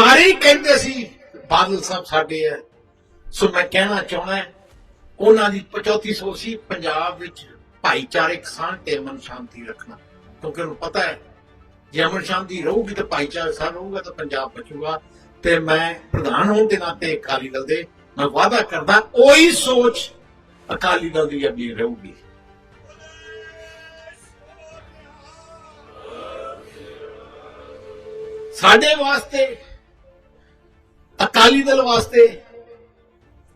ਸਾਰੇ ਹੀ ਕਹਿੰਦੇ ਸੀ, ਬਾਦਲ ਸਾਹਿਬ ਸਾਡੇ ਹੈ ਸੋ ਮੈਂ ਕਹਿਣਾ ਚਾਹੁੰਦਾ ਉਹਨਾਂ ਦੀ 3500 ਸੀ ਪੰਜਾਬ ਵਿੱਚ ਭਾਈਚਾਰਕ ਸਾਂਝ ਤੇ ਅਮਨ ਸ਼ਾਂਤੀ ਰੱਖਣਾ। ਕਿਉਂਕਿ ਉਹਨੂੰ ਪਤਾ ਹੈ, ਜੇ ਅਮਨ ਸ਼ਾਂਤੀ ਰਹੂਗੀ ਤਾਂ ਭਾਈਚਾਰਕ ਸਾਂਝ ਰਹੂਗਾ ਤਾਂ ਪੰਜਾਬ ਬਚੂਗਾ। ਤੇ ਮੈਂ ਪ੍ਰਧਾਨ ਹੋਣ ਦੇ ਨਾਤੇ ਅਕਾਲੀ ਦਲ ਦੇ, ਮੈਂ ਵਾਅਦਾ ਕਰਦਾ, ਉਹੀ ਸੋਚ ਅਕਾਲੀ ਦਲ ਦੀ ਅੱਗੇ ਰਹੂਗੀ। ਸਾਡੇ ਵਾਸਤੇ ਅਕਾਲੀ ਦਲ ਵਾਸਤੇ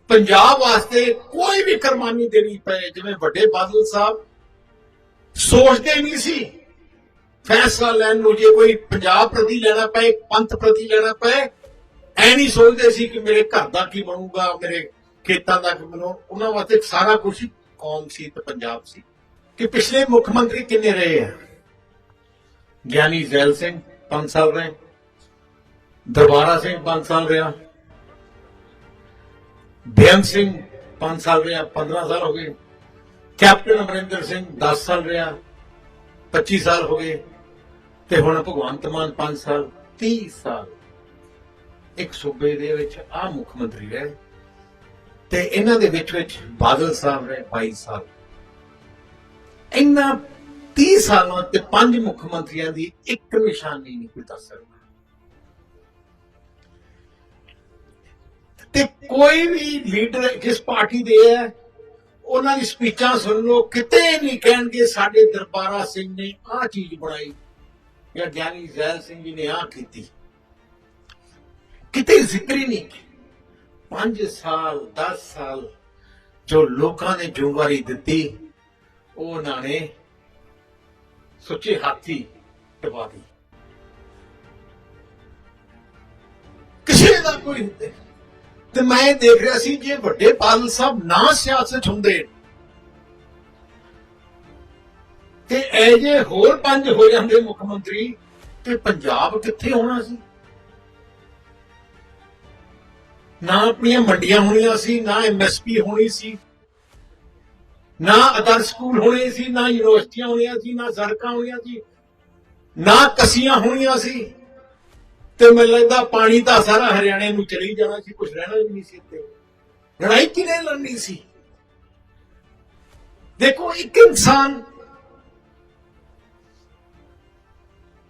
ਪੰਜਾਬ ਵਾਸਤੇ ਕੋਈ ਵੀ ਕੁਰਬਾਨੀ ਦੇਣੀ ਪਏ, ਜਿਵੇਂ ਵੱਡੇ ਬਾਦਲ ਸਾਹਿਬ ਸੋਚਦੇ ਨਹੀਂ ਸੀ। ਫੈਸਲਾ ਲੈਣ ਨੂੰ ਜੇ ਕੋਈ ਪੰਜਾਬ ਪ੍ਰਤੀ ਲੈਣਾ ਪਏ, ਪੰਥ ਪ੍ਰਤੀ ਲੈਣਾ ਪਏ, ਐ ਨਹੀਂ ਸੋਚਦੇ ਸੀ ਕਿ ਮੇਰੇ ਘਰ ਦਾ ਕੀ ਬਣੂਗਾ, ਮੇਰੇ ਖੇਤਾਂ ਦਾ ਕੀ ਬਣੂ। ਉਹਨਾਂ ਵਾਸਤੇ ਸਾਰਾ ਕੁਝ ਕੌਮ ਸੀ ਤੇ ਪੰਜਾਬ ਸੀ। ਕਿ ਪਿਛਲੇ ਮੁੱਖ ਮੰਤਰੀ ਕਿੰਨੇ ਰਹੇ ਆ? ਗਿਆਨੀ ਜ਼ੈਲ ਸਿੰਘ 5 ਸਾਲ ਰਹੇ। ਦਰਬਾਰਾ ਸਿੰਘ 5 ਸਾਲ ਰਿਹਾ। ਬੇਅੰਤ ਸਿੰਘ 5 ਸਾਲ ਰਿਹਾ 15 ਸਾਲ ਹੋ ਗਏ। ਕੈਪਟਨ ਅਮਰਿੰਦਰ ਸਿੰਘ 10 ਸਾਲ ਰਿਹਾ 25 ਸਾਲ ਹੋ ਗਏ ਤੇ ਹੁਣ ਭਗਵੰਤ ਮਾਨ 5 ਸਾਲ 30 ਸਾਲ। ਇੱਕ ਸੂਬੇ ਦੇ ਵਿੱਚ ਆ ਮੁੱਖ ਮੰਤਰੀ ਰਹੇ ਤੇ ਇਹਨਾਂ ਦੇ ਵਿੱਚ ਵਿੱਚ ਬਾਦਲ ਸਾਹਿਬ ਰਹੇ 22 ਸਾਲ। ਇਹਨਾਂ 30 ਸਾਲਾਂ ਤੇ ਪੰਜ ਮੁੱਖ ਮੰਤਰੀਆਂ ਦੀ ਇੱਕ ਨਿਸ਼ਾਨੀ ਨਹੀਂ ਕੋਈ ਦੱਸ ਸਕਦਾ। ਤੇ ਕੋਈ ਵੀ ਲੀਡਰ ਜਿਸ ਪਾਰਟੀ ਦੇ ਹੈ, ਉਹਨਾਂ ਦੀ ਸਪੀਚਾਂ ਸੁਣ ਲਓ, ਕਿਤੇ ਨਹੀਂ ਕਹਿਣਗੇ ਸਾਡੇ ਦਰਬਾਰਾ ਸਿੰਘ ਨੇ ਆਹ ਚੀਜ਼ ਬਣਾਈ, ਜਾਂ ਗਿਆਨੀ ਜ਼ੈਲ ਸਿੰਘ ਜੀ ਨੇ ਆਹ ਕੀਤੀ। ਕਿਤੇ ਜ਼ਿਕਰ ਹੀ ਨਹੀਂ। 5 ਸਾਲ 10 ਸਾਲ ਜੋ ਲੋਕਾਂ ਨੇ ਜ਼ਿੰਮੇਵਾਰੀ ਦਿੱਤੀ ਉਹ ਉਹਨਾਂ ਨੇ ਸੁੱਚੇ ਹਾਥੀ ਟਵਾ ਦੀ ਕਿਸੇ ਦਾ ਕੋਈ ਤੇ ਮੈਂ ਦੇਖ ਰਿਹਾ ਸੀ ਜੇ ਵੱਡੇ ਬਾਦਲ ਸਾਹਿਬ ਨਾ ਸਿਆਸਤ ਹੁੰਦੇ, ਤੇ ਇਹ ਜੇ ਹੋਰ ਪੰਜ ਹੋ ਜਾਂਦੇ ਮੁੱਖ ਮੰਤਰੀ, ਤੇ ਪੰਜਾਬ ਕਿੱਥੇ ਹੋਣਾ ਸੀ? ਨਾ ਆਪਣੀਆਂ ਮੰਡੀਆਂ ਹੋਣੀਆਂ ਸੀ, ਨਾ ਐਮਐਸਪੀ ਹੋਣੀ ਸੀ, ਨਾ ਅਦਰ ਸਕੂਲ ਹੋਣੇ ਸੀ, ਨਾ ਯੂਨੀਵਰਸਿਟੀਆਂ ਹੋਣੀਆਂ ਸੀ, ਨਾ ਸੜਕਾਂ ਹੋਣੀਆਂ ਸੀ, ਨਾ ਕਸੀਆਂ ਹੋਣੀਆਂ ਸੀ। ਤੇ ਮੈਨੂੰ ਲੱਗਦਾ ਪਾਣੀ ਤਾਂ ਸਾਰਾ ਹਰਿਆਣੇ ਨੂੰ ਚਲੀ ਜਾਣਾ ਸੀ ਕੁਝ ਰਹਿਣਾ ਵੀ ਨਹੀਂ ਸੀ ਇੱਥੇ। ਲੜਾਈ ਕਿਨੇ ਲੜਨੀ ਸੀ? ਦੇਖੋ, ਇੱਕ ਇਨਸਾਨ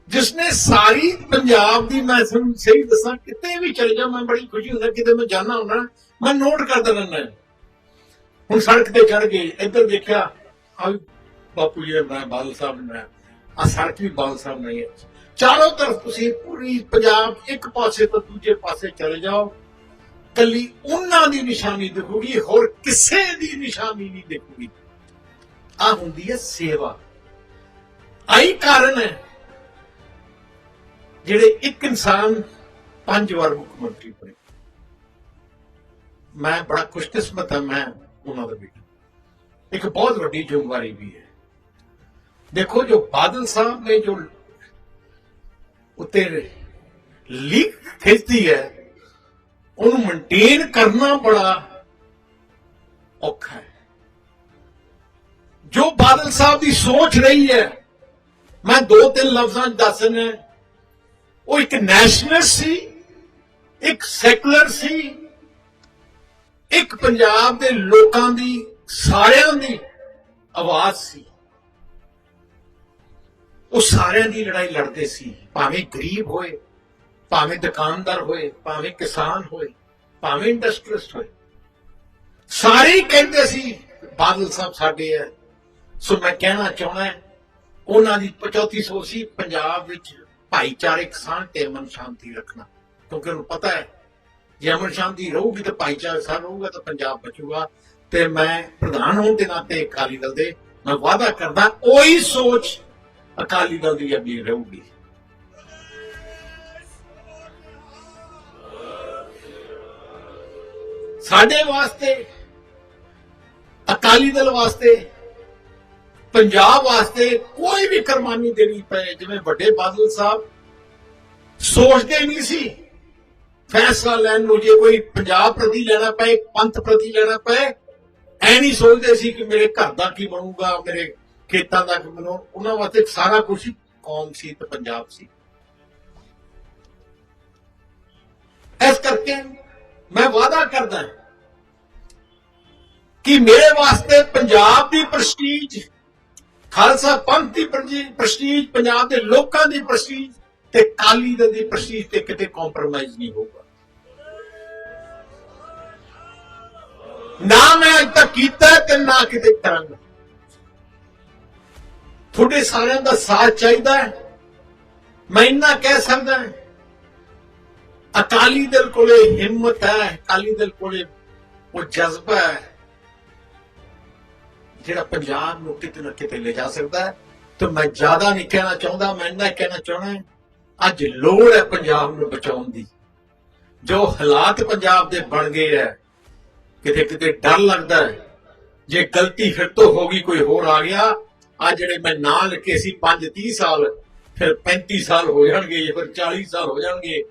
ਜਿਸਨੇ ਸਾਰੀ ਪੰਜਾਬ ਦੀ ਮੈਂ ਤੁਹਾਨੂੰ ਸਹੀ ਦੱਸਾਂ, ਕਿਤੇ ਵੀ ਚਲੇ ਜਾ ਮੈਂ ਬੜੀ ਖੁਸ਼ੀ ਹੁੰਦਾ, ਕਿਤੇ ਮੈਂ ਜਾਣਾ ਹੁੰਦਾ, ਮੈਂ ਨੋਟ ਕਰਦਾ ਰਹਿੰਦਾ ਹੁਣ ਸੜਕ ਤੇ ਚੜ ਗਏ ਇੱਧਰ ਦੇਖਿਆ ਆ ਬਾਪੂ ਜੀ ਨੇ ਬਣਾਇਆ ਬਾਦਲ ਸਾਹਿਬ ਨੇ ਬਣਾਇਆ ਆ ਸੜਕ ਵੀ ਬਾਦਲ ਸਾਹਿਬ ਨੇ ਹੈ। ਚਾਰੋਂ ਤਰਫ ਤੁਸੀਂ ਪੂਰੀ ਪੰਜਾਬ ਇੱਕ ਪਾਸੇ ਤੋਂ ਦੂਜੇ ਪਾਸੇ ਚਲੇ ਜਾਓ। ਕੱਲੀ ਉਹਨਾਂ ਦੀ ਨਿਸ਼ਾਨੀ ਦਿਖੂਗੀ, ਹੋਰ ਕਿਸੇ ਦੀ ਨਿਸ਼ਾਨੀ ਨਹੀਂ ਦਿਖੂਗੀ। ਆ ਹੁੰਦੀ ਹੈ ਸੇਵਾ। ਆਈ ਕਾਰਨ ਹੈ ਜਿਹੜੇ ਇੱਕ ਇਨਸਾਨ ਪੰਜ ਵਾਰ ਮੁੱਖ ਮੰਤਰੀ ਬਣੇ। ਮੈਂ ਬੜਾ ਖੁਸ਼ਕਿਸਮਤ ਹਾਂ, ਮੈਂ ਉਹਨਾਂ ਦਾ ਬੇਟਾ। ਇੱਕ ਬਹੁਤ ਵੱਡੀ ਜ਼ਿੰਮੇਵਾਰੀ ਵੀ ਹੈ। ਦੇਖੋ ਜੋ ਬਾਦਲ ਸਾਹਿਬ ਨੇ ਜੋ ਉੱਤੇ ਲੀਕ ਖਿੱਚਦੀ ਹੈ, ਉਹਨੂੰ ਮੇਨਟੇਨ ਕਰਨਾ ਬੜਾ ਔਖਾ ਹੈ। ਜੋ ਬਾਦਲ ਸਾਹਿਬ ਦੀ ਸੋਚ ਰਹੀ ਹੈ, ਮੈਂ ਦੋ ਤਿੰਨ ਲਫ਼ਜ਼ਾਂ 'ਚ ਦੱਸਣਾ ਉਹ ਇੱਕ ਨੈਸ਼ਨਲ ਸੀ, ਇੱਕ ਸੈਕੂਲਰ ਸੀ, ਇੱਕ ਪੰਜਾਬ ਦੇ ਲੋਕਾਂ ਦੀ, ਸਾਰਿਆਂ ਦੀ ਆਵਾਜ਼ ਸੀ। ਉਹ ਸਾਰਿਆਂ ਦੀ ਲੜਾਈ ਲੜਦੇ ਸੀ। ਭਾਵੇਂ ਗਰੀਬ ਹੋਏ, ਭਾਵੇਂ ਦੁਕਾਨਦਾਰ ਹੋਏ, ਭਾਵੇਂ ਕਿਸਾਨ ਹੋਏ, ਭਾਵੇਂ ਇੰਡਸਟਰੀਸਟ ਹੋਏ। ਸਾਰੇ ਕਹਿੰਦੇ ਸੀ, ਬਾਦਲ ਸਾਹਿਬ ਸਾਡੇ ਹੈ ਸੋ ਮੈਂ ਕਹਿਣਾ ਚਾਹੁੰਦਾ ਉਹਨਾਂ ਦੀ 3500 ਸੀ ਪੰਜਾਬ ਵਿੱਚ ਭਾਈਚਾਰਕ ਸਾਂਝ ਤੇ ਅਮਨ ਸ਼ਾਂਤੀ ਰੱਖਣਾ। ਕਿਉਂਕਿ ਉਹਨੂੰ ਪਤਾ ਹੈ ਜੇ ਅਮਨ ਸ਼ਾਂਤੀ ਰਹੂਗੀ ਤਾਂ ਭਾਈਚਾਰਕ ਸਾਂਝ ਰਹੂਗਾ ਤਾਂ ਪੰਜਾਬ ਬਚੂਗਾ। ਤੇ ਮੈਂ ਪ੍ਰਧਾਨ ਹੋਣ ਦੇ ਨਾਤੇ ਅਕਾਲੀ ਦਲ ਦੇ, ਮੈਂ ਵਾਅਦਾ ਕਰਦਾ, ਉਹੀ ਸੋਚ ਅਕਾਲੀ ਦਲ ਦੀ ਅੱਗੇ ਰਹੂਗੀ। ਸਾਡੇ ਵਾਸਤੇ, ਅਕਾਲੀ ਦਲ ਵਾਸਤੇ, ਪੰਜਾਬ ਵਾਸਤੇ ਕੋਈ ਵੀ ਕੁਰਬਾਨੀ ਦੇਣੀ ਪਏ, ਜਿਵੇਂ ਵੱਡੇ ਬਾਦਲ ਸਾਹਿਬ, ਸੋਚਦੇ ਨਹੀਂ ਸੀ, ਫੈਸਲਾ ਲੈਣ ਨੂੰ ਜੇ ਕੋਈ ਪੰਜਾਬ ਪ੍ਰਤੀ ਲੈਣਾ ਪਏ, ਪੰਥ ਪ੍ਰਤੀ ਲੈਣਾ ਪਏ, ਐ ਨਹੀਂ ਸੋਚਦੇ ਸੀ ਕਿ ਮੇਰੇ ਘਰ ਦਾ ਕੀ ਬਣੂਗਾ, ਮੇਰੇ ਖੇਤਾਂ ਤੱਕ ਕੀ ਉਹਨਾਂ ਵਾਸਤੇ ਸਾਰਾ ਕੁਝ ਕੌਮ ਸੀ ਤੇ ਪੰਜਾਬ ਸੀ। ਇਸ ਕਰਕੇ ਮੈਂ ਵਾਅਦਾ ਕਰਦਾ ਕਿ ਮੇਰੇ ਵਾਸਤੇ ਪੰਜਾਬ ਦੀ ਪ੍ਰਸਟੀਜ ਖਾਲਸਾ ਪੰਥ ਦੀ ਪ੍ਰਸਟੀਜ ਪੰਜਾਬ ਦੇ ਲੋਕਾਂ ਦੀ ਪ੍ਰਸਟੀਜ ਤੇ ਕਾਲੀ ਦਲ ਦੀ ਪ੍ਰਸਟੀਜ ਤੇ ਕਿਤੇ ਕੰਪਰੋਮਾਈਜ਼ ਨਹੀਂ ਹੋਊਗਾ। ਨਾ ਮੈਂ ਅੱਜ ਤੱਕ ਕੀਤਾ ਤੇ ਨਾ ਕਿਤੇ ਕਰਾਂਗਾ। ਤੁਹਾਡੇ ਸਾਰਿਆਂ ਦਾ ਸਾਥ ਚਾਹੀਦਾ ਹੈ। ਮੈਂ ਇੰਨਾ ਕਹਿ ਸਕਦਾ ਹਾਂ, ਅਕਾਲੀ ਦਲ ਕੋਲੇ ਹਿੰਮਤ ਹੈ, ਅਕਾਲੀ ਦਲ ਕੋਲੇ ਉਹ ਜਜ਼ਬਾ ਹੈ, ਜਿਹੜਾ ਪੰਜਾਬ ਨੂੰ ਕਿਤੇ ਨਾ ਕਿਤੇ ਲੈ ਜਾ ਸਕਦਾ ਹੈ। ਤੇ ਮੈਂ ਜ਼ਿਆਦਾ ਨਹੀਂ ਕਹਿਣਾ ਚਾਹੁੰਦਾ, ਮੈਂ ਇੰਨਾ ਕਹਿਣਾ ਚਾਹਣਾ ਅੱਜ ਲੋੜ ਹੈ ਪੰਜਾਬ ਨੂੰ ਬਚਾਉਣ ਦੀ। ਜੋ ਹਾਲਾਤ ਪੰਜਾਬ ਦੇ ਬਣ ਗਏ ਹੈ, ਕਿਤੇ ਕਿਤੇ ਡਰ ਲੱਗਦਾ ਹੈ। ਜੇ ਗਲਤੀ ਫਿਰ ਤੋਂ ਹੋ ਗਈ, ਕੋਈ ਹੋਰ ਆ ਗਿਆ ਆ ਜਿਹੜੇ ਮੈਂ ਨਾਂ ਲਿਖੇ ਸੀ 5 30 ਸਾਲ, ਫਿਰ 35 ਸਾਲ ਹੋ ਜਾਣਗੇ ਫਿਰ 40 ਸਾਲ ਹੋ ਜਾਣਗੇ,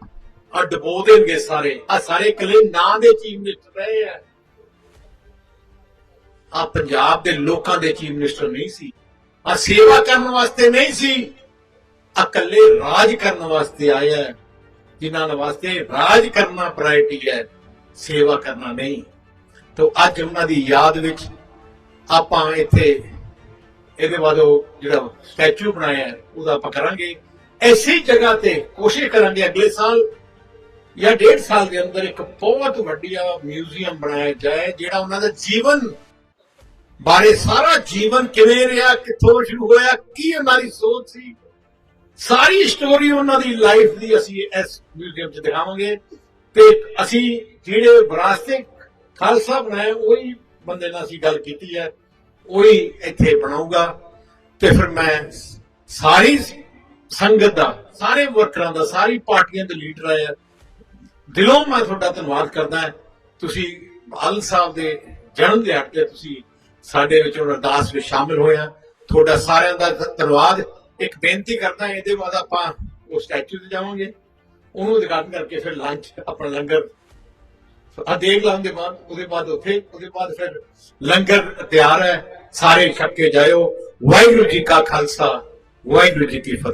ਆ ਡਬੋ ਦੇਣਗੇ ਸਾਰੇ। ਆ ਸਾਰੇ ਇਕੱਲੇ ਨਾਂ ਦੇ ਚੀਫ ਮਿਨਿਸਟਰ ਰਹੇ ਆ। ਆ ਪੰਜਾਬ ਦੇ ਲੋਕਾਂ ਦੇ ਚੀਫ ਮਿਨਿਸਟਰ ਨਹੀਂ ਸੀ। ਆ ਸੇਵਾ ਕਰਨ ਵਾਸਤੇ ਨਹੀਂ ਸੀ। ਆ ਇਕੱਲੇ ਰਾਜ ਕਰਨ ਵਾਸਤੇ ਆਏ ਆ। ਜਿਨ੍ਹਾਂ ਦੇ ਵਾਸਤੇ ਰਾਜ ਕਰਨਾ ਪ੍ਰਾਇੋਰਟੀ ਹੈ, ਸੇਵਾ ਕਰਨਾ ਨਹੀਂ। ਤੋ ਅੱਜ ਉਹਨਾਂ ਦੀ ਯਾਦ ਵਿੱਚ ਆਪਾਂ ਇੱਥੇ ਇਹਦੇ ਬਾਅਦ ਉਹ ਜਿਹੜਾ ਸਟੈਚੂ ਬਣਾਇਆ ਉਹਦਾ ਆਪਾਂ ਕਰਾਂਗੇ। ਐਸੀ ਜਗ੍ਹਾ ਤੇ ਕੋਸ਼ਿਸ਼ ਕਰਾਂਗੇ ਅਗਲੇ ਸਾਲ ਜਾਂ ਡੇਢ ਸਾਲ ਦੇ ਅੰਦਰ ਇੱਕ ਬਹੁਤ ਵੱਡੀ ਮਿਊਜ਼ੀਅਮ ਬਣਾਇਆ ਜਾਏ, ਜਿਹੜਾ ਉਹਨਾਂ ਦਾ ਜੀਵਨ ਬਾਰੇ ਸਾਰਾ ਜੀਵਨ ਕਿਵੇਂ ਰਿਹਾ, ਕਿੱਥੋਂ ਸ਼ੁਰੂ ਹੋਇਆ, ਕੀ ਉਹਨਾਂ ਦੀ ਸੋਚ ਸੀ। ਸਾਰੀ ਸਟੋਰੀ ਉਹਨਾਂ ਦੀ ਲਾਈਫ ਦੀ ਅਸੀਂ ਇਸ ਮਿਊਜ਼ੀਅਮ 'ਚ ਦਿਖਾਵਾਂਗੇ। ਤੇ ਅਸੀਂ ਜਿਹੜੇ ਵਿਰਾਸਤੇ ਖਾਲਸਾ ਬਣਾਇਆ, ਉਹੀ ਬੰਦੇ ਨਾਲ ਅਸੀਂ ਗੱਲ ਕੀਤੀ ਹੈ। ਉਹੀ ਇੱਥੇ ਬਣਾਊਗਾ। ਤੇ ਫਿਰ ਮੈਂ ਸਾਰੀ ਸੰਗਤ ਦਾ, ਸਾਰੇ ਵਰਕਰਾਂ ਦਾ, ਸਾਰੀ ਪਾਰਟੀਆਂ ਦੇ ਲੀਡਰ ਆਏ ਦਿਲੋਂ ਮੈਂ ਤੁਹਾਡਾ ਧੰਨਵਾਦ ਕਰਦਾ ਤੁਸੀਂ ਬਾਲ ਸਾਹਿਬ ਦੇ ਜਨਮ ਦਿਹਾੜੇ ਤੇ ਤੁਸੀਂ ਸਾਡੇ ਵਿੱਚ ਅਰਦਾਸ ਵਿੱਚ ਸ਼ਾਮਿਲ ਹੋਇਆ ਤੁਹਾਡਾ ਸਾਰਿਆਂ ਦਾ ਧੰਨਵਾਦ। ਇੱਕ ਬੇਨਤੀ ਕਰਦਾ ਇਹਦੇ ਬਾਅਦ ਆਪਾਂ ਉਹ ਸਟੈਚੂ ਤੇ ਜਾਵਾਂਗੇ। ਉਹਨੂੰ ਉਦਘਾਟਨ ਕਰਕੇ ਫਿਰ ਲੰਚ ਆਪਣਾ ਲੰਗਰ ਆ ਦੇਖ ਲਾਂ ਦੇ ਬਾਅਦ, ਉਹਦੇ ਬਾਅਦ ਉੱਥੇ, ਉਹਦੇ ਬਾਅਦ ਫਿਰ ਲੰਗਰ ਤਿਆਰ ਹੈ, ਸਾਰੇ ਛੱਕ ਕੇ ਜਾਇਓ। ਵਾਹਿਗੁਰੂ ਜੀ ਕਾ ਖਾਲਸਾ, ਵਾਹਿਗੁਰੂ ਜੀ ਕੀ ਫਤਿਹ।